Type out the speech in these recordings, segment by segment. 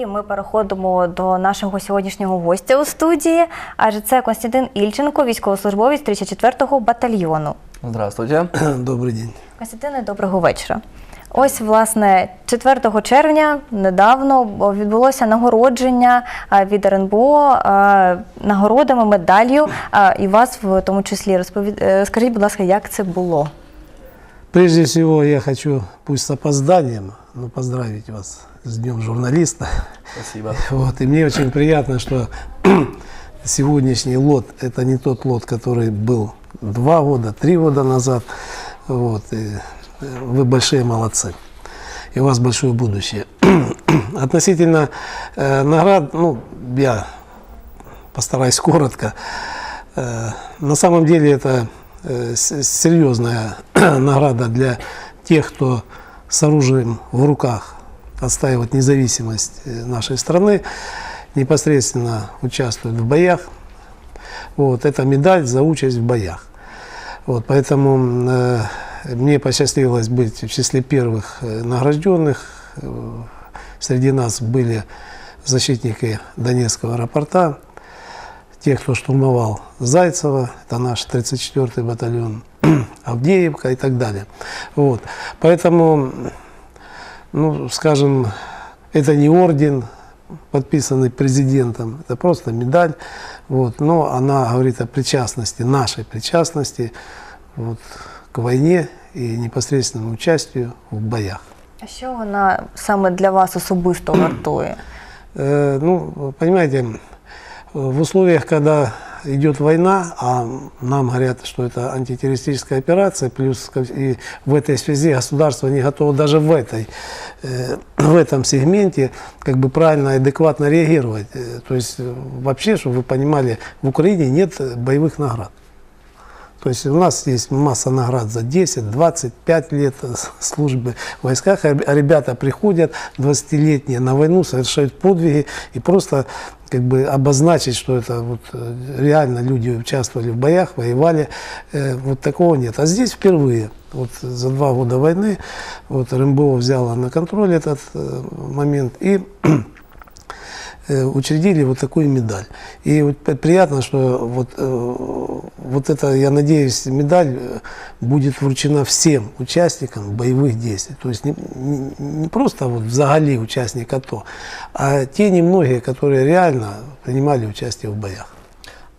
І ми переходимо до нашого сьогоднішнього гостя у студії. Адже це Константин Ільченко, військовослужбовець 34-го батальйону. Здравствуйте. Добрый день. Константине, доброго вечора. Ось, власне, 4 червня недавно відбулося нагородження від РНБО нагородами, медаллю, і вас в тому числі розповід... е, Скажіть, будь ласка, як це було? Прежде всего, я хочу, пусть с опозданием, но поздравить вас с Днем журналиста. Спасибо. Вот, и мне очень приятно, что сегодняшний лот – это не тот лот, который был два года, три года назад. Вот, и э, вы большие молодцы. И у вас большое будущее. Относительно э, наград, ну, я постараюсь коротко. Э, на самом деле это э, серьезная награда для тех, кто с оружием в руках отстаивает независимость э, нашей страны, непосредственно участвует в боях. Вот, это медаль за участь в боях. Вот, поэтому э, мне посчастливилось быть в числе первых э, награжденных. Э, Среди нас были защитники Донецкого аэропорта, те, кто штурмовал Зайцево, это наш 34-й батальон, Авдеевка и так далее. Вот. Поэтому, ну, скажем, это не орден, подписанный президентом, это просто медаль, вот, но она говорит о причастности, нашей причастности вот, к войне и непосредственному участию в боях. А що вона саме для вас особисто вартує? Э, ну, понимаете, в условиях, когда идет война, а нам говорят, что это антитеррористическая операция, плюс и в этой связи государство не готово даже в, этой, э, в этом сегменте как бы правильно и адекватно реагировать. Э, То есть э, вообще, чтобы вы понимали, в Украине нет боевых наград. То есть у нас есть масса наград за 10, 25 лет службы в войсках, реб- ребята приходят 20-летние на войну, совершают подвиги и просто как бы обозначить, что это вот э, реально люди участвовали в боях, воевали, э, вот такого нет. А здесь впервые, вот за два года войны, вот РМБО взяла на контроль этот э, момент и учредили вот такую медаль. И вот приятно, что вот, э, вот это, я надеюсь, медаль э, будет вручена всем участникам боевых действий. То есть не, не- не просто вот взагалі участник АТО, а те немногие, которые реально принимали участие в боях.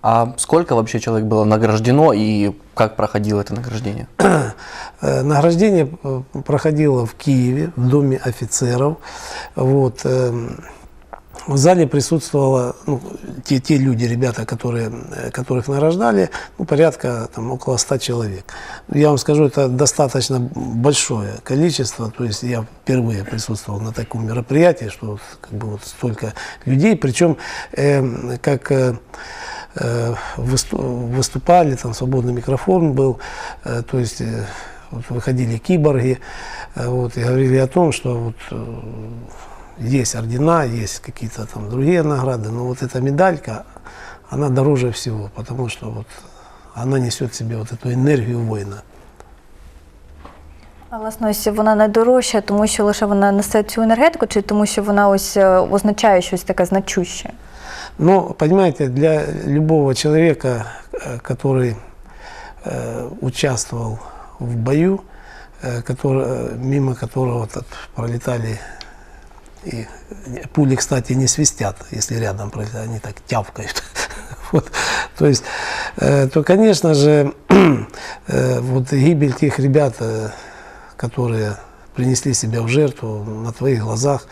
А сколько вообще человек было награждено и как проходило это награждение? Э, Награждение э, проходило в Киеве, в Доме офицеров. Вот. В зале присутствовало ну, те, те люди, ребята, которые, э, которых награждали, ну, порядка там, около 100 человек. Я вам скажу, это достаточно большое количество. То есть я впервые присутствовал на таком мероприятии, что как бы вот столько людей. Причем эм, как э, э, высту- выступали, там свободный микрофон был, э, то есть э, вот выходили киборги, э, вот, и говорили о том, что вот э, есть ордена, есть какие-то там другие награды, но вот эта медалька, она дороже всего, потому что вот она несет в себе вот эту энергию воина. А власне, ось вона найдорожча, тому що лише вона несе цю енергетику, чи тому, що вона ось означає щось таке значуще? Но, понимаете, для любого человека, э, который э, участвовал в бою, э, который, э, мимо которого так пролетали и пули, кстати, не свистят, если рядом пролетают, они так тявкают. Вот. То есть, э, то, конечно же, э, вот гибель тех ребят, э, которые принесли себя в жертву на твоих глазах,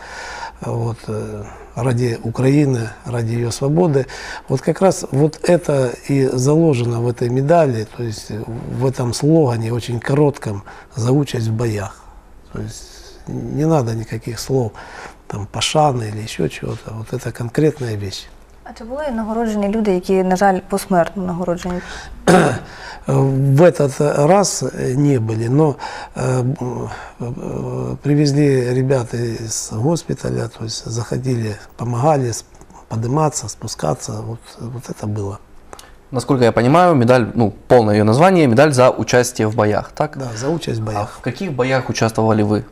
вот, э, ради Украины, ради ее свободы. Вот как раз вот это и заложено в этой медали, то есть в этом слогане очень коротком за участь в боях. То есть не надо никаких слов, там, пашаны или еще чего-то. Вот это конкретная вещь. А чи були нагороджені люди, які, на жаль, посмертно нагороджені? В этот раз э, не были, но э, м, э, привезли ребята из госпиталя, то есть заходили, помогали с- подниматься, спускаться, вот, вот это было. Насколько я понимаю, медаль, ну, полное ее название, медаль за участие в боях, так? Да, за участь в А боях. в каких боях участвовали вы?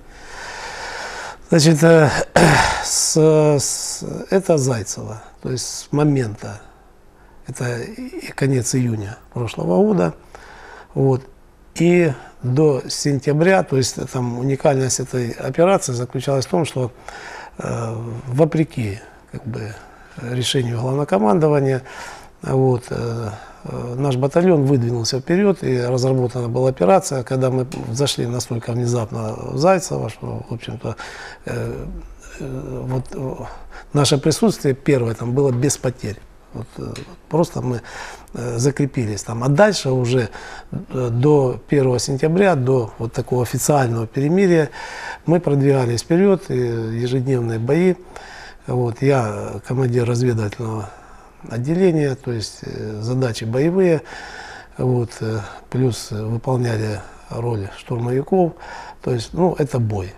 Значит, э, с, с- это Зайцева, то есть с момента, это конец июня прошлого года, вот, и до сентября, то есть там уникальность этой операции заключалась в том, что э, вопреки как бы, решению главнокомандования, вот, э, э, наш батальон выдвинулся вперед, и разработана была операция, когда мы зашли настолько внезапно в Зайцево, что, в общем-то, э, э, вот, э, наше присутствие первое там было без потерь. Вот, э, просто мы э, закрепились там. А дальше уже э, до 1 сентября, до вот такого официального перемирия, мы продвигались вперед, и ежедневные бои. Вот, я э, командир разведывательного отделения, то есть э, задачи боевые, вот, э, плюс э, выполняли роль штурмовиков, то есть, ну, это бой.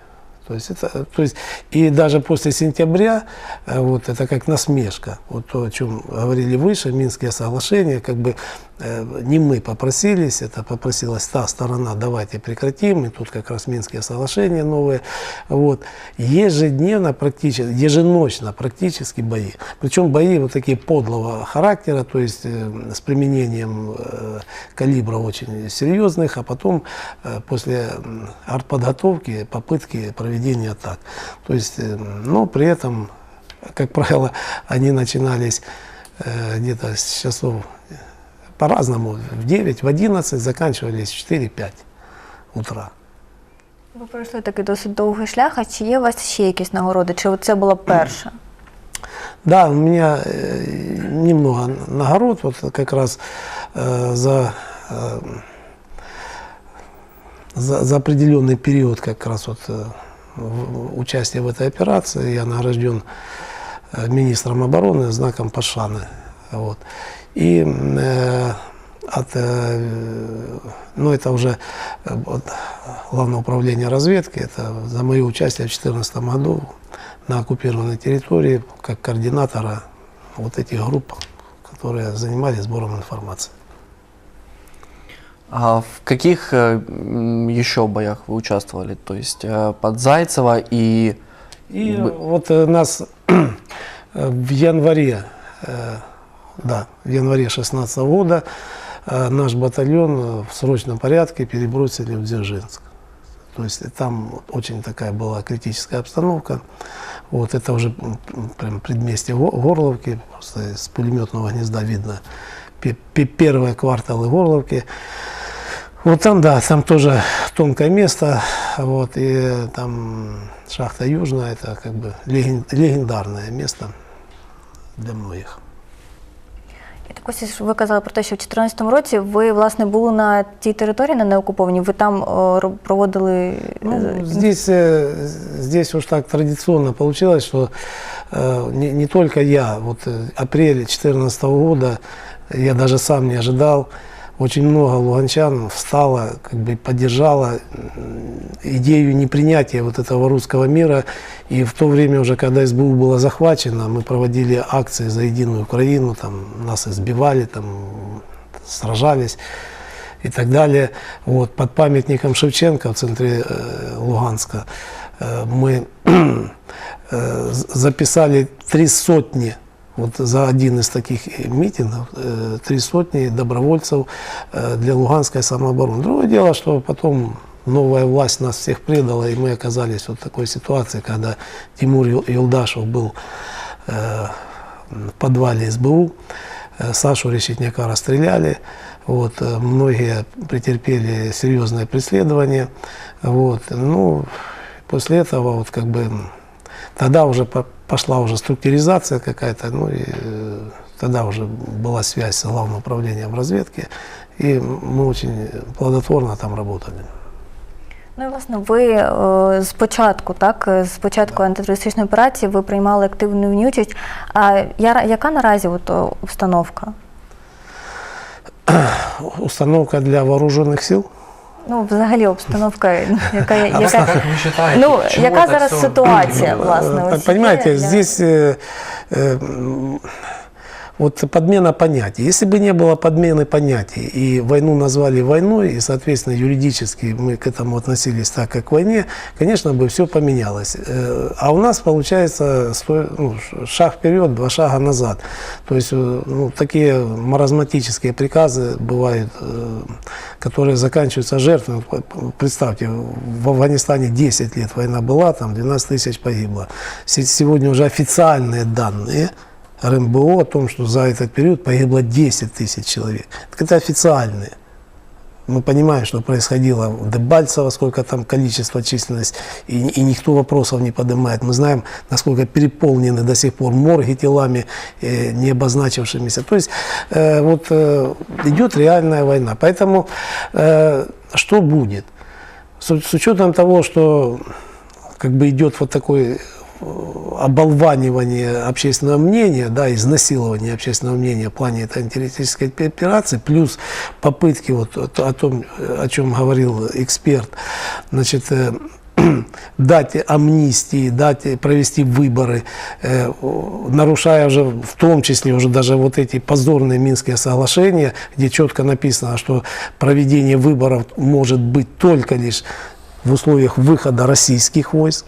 То есть, это, то есть, и даже после сентября, э, вот, это как насмешка, вот то, о чем говорили выше, Минские соглашения, как бы э, не мы попросились, это попросилась та сторона, давайте прекратим, и тут как раз Минские соглашения новые, вот, ежедневно практически, еженочно практически бои, причем бои вот такие подлого характера, то есть э, с применением калибра очень серьезных, а потом после артподготовки попытки проведения атак. То есть, но при этом, как правило, они начинались э, где-то с часов э, по-разному, в 9, в 11, заканчивались в 4-5 утра. Ви пройшли такий досить довгий шлях. А чи є у вас ще якісь нагороди? Чи це була перша? Да, у меня немного нагород, вот как раз э, за, э, за, за определенный период как раз вот э, участия в этой операции я награжден э, министром обороны знаком Пашаны. Вот. И э, от, э, ну это уже э, вот, Главное управление разведки, это за мое участие в 2014 году на оккупированной территории как координатора вот этих групп, которые занимались сбором информации. А в каких э, еще боях вы участвовали? То есть э, под Зайцево и... И Вы- вот э, нас э, в январе, э, да, в январе 16 года э, наш батальон э, в срочном порядке перебросили в Дзержинск. То есть там очень такая была критическая обстановка. Вот это уже прям предместье Го- Горловки, просто с пулеметного гнезда видно первые кварталы Горловки. Вот там, да, там тоже тонкое место, вот, и там шахта Южная, это как бы леген- легендарное место для многих. І так ось ви казали про те, що в 2014 році ви власне були на тій території, на неокупованій. Ви там о, ро- проводили Ну, е, здесь, э, здесь уж так традиционно получилось, что э, не, не только я, вот э, апрель 2014 года, я даже сам не ожидал, очень много луганчан встало, как бы поддержало идею непринятия вот этого русского мира. И в то время уже, когда СБУ было захвачено, мы проводили акции за единую Украину, там нас избивали, там сражались и так далее. Вот, под памятником Шевченко в центре э, Луганска э, мы э, записали три сотни, вот за один из таких митингов, э, три сотни добровольцев э, для луганской самообороны. Другое дело, что потом новая власть нас всех предала, и мы оказались вот в такой ситуации, когда Тимур Юлдашев был э, в подвале СБУ, э, Сашу Решетняка расстреляли, вот, э, многие претерпели серьезное преследование, вот, ну, после этого вот как бы тогда уже пошла уже структуризация какая-то, ну и э, тогда уже была связь с главным управлением разведки, и мы очень плодотворно там работали. Ну і власне, ви е, спочатку, так, е, з початку антитерористичної операції ви приймали активну участь. А я, яка наразі от, о, обстановка? Установка для вооруженных сил. Ну, взагалі, обстановка, ну, яка, А просто яка, как вы считаете, ну, чего яка это зараз всё? ситуація, власне? Э, ось Понимаете, є для- здесь э, э, м, вот подмена понятий. Если бы не было подмены понятий и войну назвали войной, и, соответственно, юридически мы к этому относились так, как к войне, конечно бы все поменялось. Э, А у нас получается ну, шаг вперед, два шага назад. То есть э, ну, такие маразматические приказы бывают, э, которые заканчиваются жертвами. Представьте, в Афганистане 10 лет война была, там 12 тысяч погибло. Се- Сегодня уже официальные данные РМБО о том, что за этот период погибло 10 тысяч человек. Так это официальные. Мы понимаем, что происходило в Дебальцево, сколько там количество, численность, и, и никто вопросов не поднимает. Мы знаем, насколько переполнены до сих пор морги телами, э, не обозначившимися. То есть э, вот э, идет реальная война. Поэтому э, что будет? С, с учетом того, что как бы идет вот такой оболванивание общественного мнения, да, изнасилование общественного мнения в плане этой антитеррористической операции, плюс попытки, вот о том, о чем говорил эксперт, значит, э, дать амнистии, дать провести выборы, э, нарушая уже в том числе уже даже вот эти позорные Минские соглашения, где четко написано, что проведение выборов может быть только лишь в условиях выхода российских войск,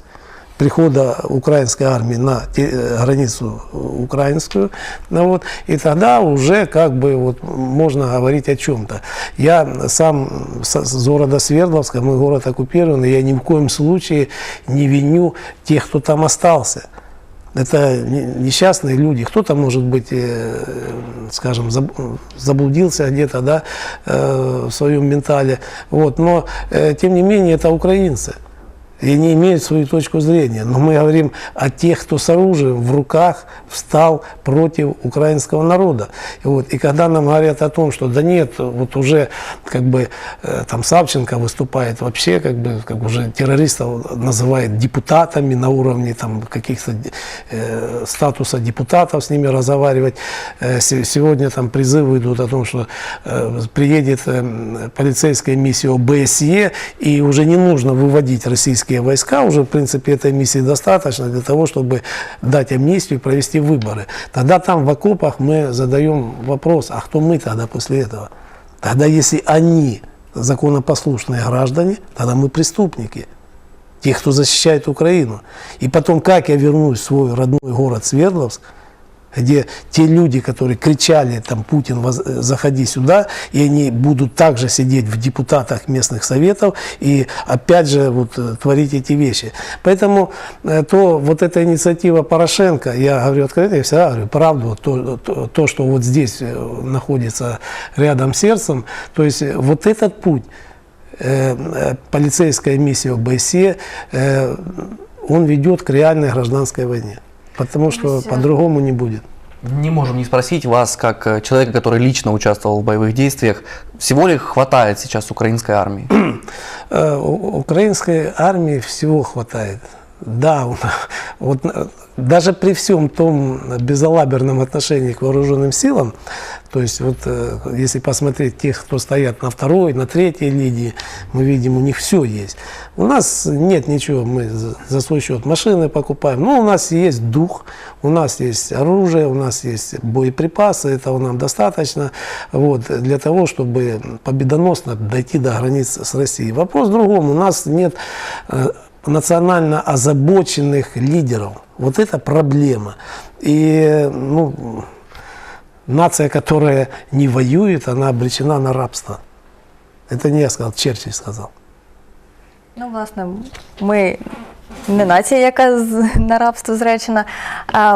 прихода украинской армии на э, границу украинскую, ну вот, и тогда уже как бы вот можно говорить о чем-то. Я сам с города Свердловска, мой город оккупированный, я ни в коем случае не виню тех, кто там остался. Это не- несчастные люди. Кто-то, может быть, э, скажем, заб- заблудился где-то да, э, в своем ментале. Вот. Но, тем не менее, это украинцы. И они имеют свою точку зрения. Но мы говорим о тех, кто с оружием в руках встал против украинского народа. И, вот, и когда нам говорят о том, что да нет, вот уже как бы э, там Савченко выступает вообще, как бы как уже террористов называет депутатами на уровне там каких-то э, статуса депутатов с ними разговаривать. Э, се- сегодня там призывы идут о том, что э, приедет э, полицейская миссия ОБСЕ, и уже не нужно выводить российские войска, уже в принципе этой миссии достаточно для того, чтобы дать амнистию и провести выборы. Тогда там в окопах мы задаем вопрос, а кто мы тогда после этого? Тогда если они законопослушные граждане, тогда мы преступники тех, кто защищает Украину. И потом, как я вернусь в свой родной город Свердловск, где те люди, которые кричали, там, Путин, э, заходи сюда, и они будут также сидеть в депутатах местных советов и опять же вот, э, творить эти вещи. Поэтому э, то, вот эта инициатива Порошенко, я говорю откровенно, я всегда говорю правду, то, то, то, что вот здесь находится рядом сердцем, то есть вот этот путь, э, полицейская миссия ОБСЕ, э, он ведет к реальной гражданской войне. Потому что по-другому не будет. Не можем не спросить вас, как э, человека, который лично участвовал в боевых действиях, всего ли хватает сейчас украинской армии? Э, Украинской армии всего хватает. Да, вот э, даже при всем том безалаберном отношении к вооруженным силам, то есть вот э, если посмотреть тех, кто стоят на второй, на третьей линии, мы видим, у них все есть. У нас нет ничего, мы за- свой счет машины покупаем, но у нас есть дух, у нас есть оружие, у нас есть боеприпасы, этого нам достаточно вот, для того, чтобы победоносно дойти до границ с Россией. Вопрос в другом, у нас нет э, национально озабоченных лидеров. Вот это проблема. И ну, нация, которая не воюет, она обречена на рабство. Это не я сказал, Черчилль сказал. Ну, власне, ми не нація, яка на рабство зречена.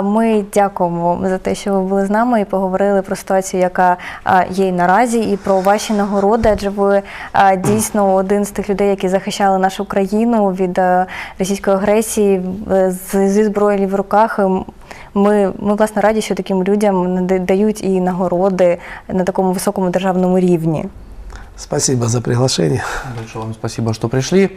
Ми дякуємо вам за те, що ви були з нами і поговорили про ситуацію, яка є і наразі, і про ваші нагороди. Адже ви дійсно один з тих людей, які захищали нашу країну від російської агресії е, зі зброєю в руках. Ми, ми власне раді, що таким людям дають і нагороди на такому високому державному рівні. Спасибо за приглашение. Большое вам спасибо, что пришли.